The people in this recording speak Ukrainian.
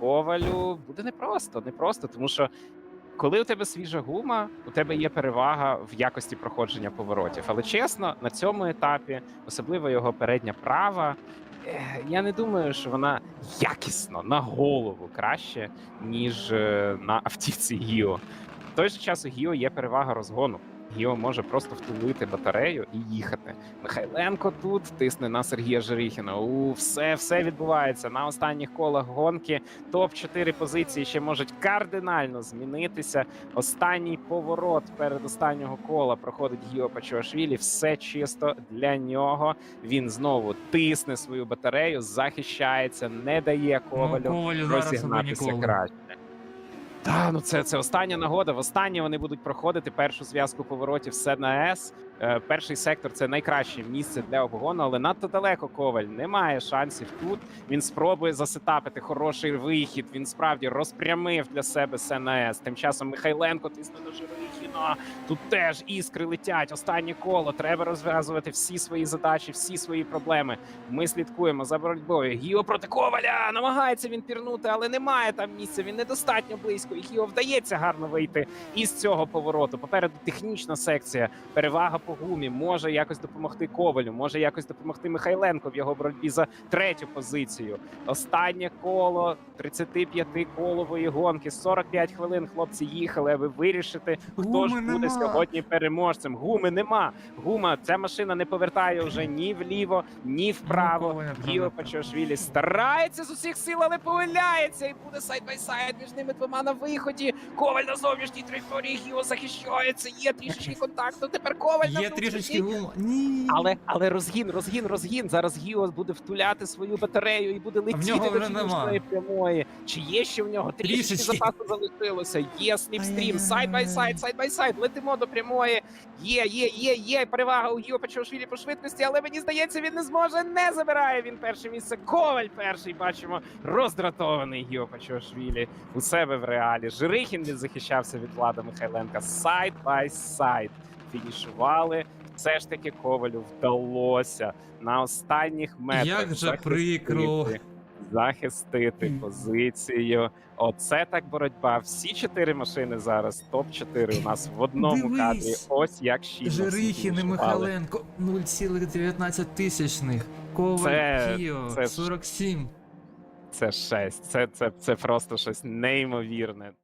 Ковалю буде непросто, непросто, тому що коли у тебе свіжа гума, у тебе є перевага в якості проходження поворотів. Але чесно, на цьому етапі, особливо його передня права, я не думаю, що вона якісно на голову краще, ніж е, на автівці Гіо. Той же час у Гіо є перевага розгону. Гіо може просто втулити батарею і їхати. Михайленко тут тисне на Сергія Жеріхіна. У все, все відбувається на останніх колах гонки. Топ 4 позиції ще можуть кардинально змінитися. Останній поворот перед останнього кола проходить Гіо Пачуашвілі. Все чисто для нього. Він знову тисне свою батарею, захищається, не дає ковалю Ну, Ковалю зараз розігнатися краще. Та, ну це, це остання нагода. Востаннє вони будуть проходити першу зв'язку поворотів все на С. Е, перший сектор це найкраще місце для обгону, але надто далеко Коваль немає шансів тут. Він спробує засетапити хороший вихід. Він справді розпрямив для себе все на С. Тим часом Михайленко тисне до Жирихіна. Тут теж іскри летять. Останнє коло. Треба розв'язувати всі свої задачі, всі свої проблеми. Ми слідкуємо за боротьбою. Гіо проти Коваля намагається він пірнути, але немає там місця. Він недостатньо близько. І Гіо вдається гарно вийти із цього повороту. Попереду технічна секція. Перевага по гумі може якось допомогти Ковалю, може якось допомогти Михайленко в його боротьбі за третю позицію. Останнє коло 35-колової гонки. 45 хвилин хлопці їхали, аби вирішити, хто Гуми ж буде нема. сьогодні переможцем. Гуми нема. Гума, ця машина не повертає вже ні вліво, ні вправо. Коваля Гіо треба. Пачошвілі старається з усіх сил, але помиляється і буде сайд бай сайд між ними двома на виході. Коваль на зовнішній траєкторії Гіо захищається. Є трішечки контакту. Тепер Коваль на Є трішечки гума. Ні. Але але розгін, розгін, розгін. Зараз Гіо буде втуляти свою батарею і буде летіти до фінішної прямої. Чи є ще в нього трішечки Трішечки. запасу залишилося? Є сліпстрім, сайд бай сайд, сайд бай сайд. Летимо до прямої. Є, є, є, є. Перевага у Гіо Пачошвілі по швидкості, але мені здається, він не зможе. Не забирає він перше місце. Коваль перший бачимо. Роздратований Гіо Пачошвілі у себе в реалі. Жирихін він захищався від Влада Михайленка. Сайд бай сайд. Фінішували. Все ж таки Ковалю вдалося на останніх метрах. Як же прикро. Захистити позицію. Оце так боротьба. Всі чотири машини зараз. Топ 4 у нас в одному Дивись. кадрі. Ось як щільно Жирихін і Михаленко Михайленко 0,19 тисячних. Коваль Це- Кіо це ж- 47. Це шесть. Це, це, це просто щось неймовірне.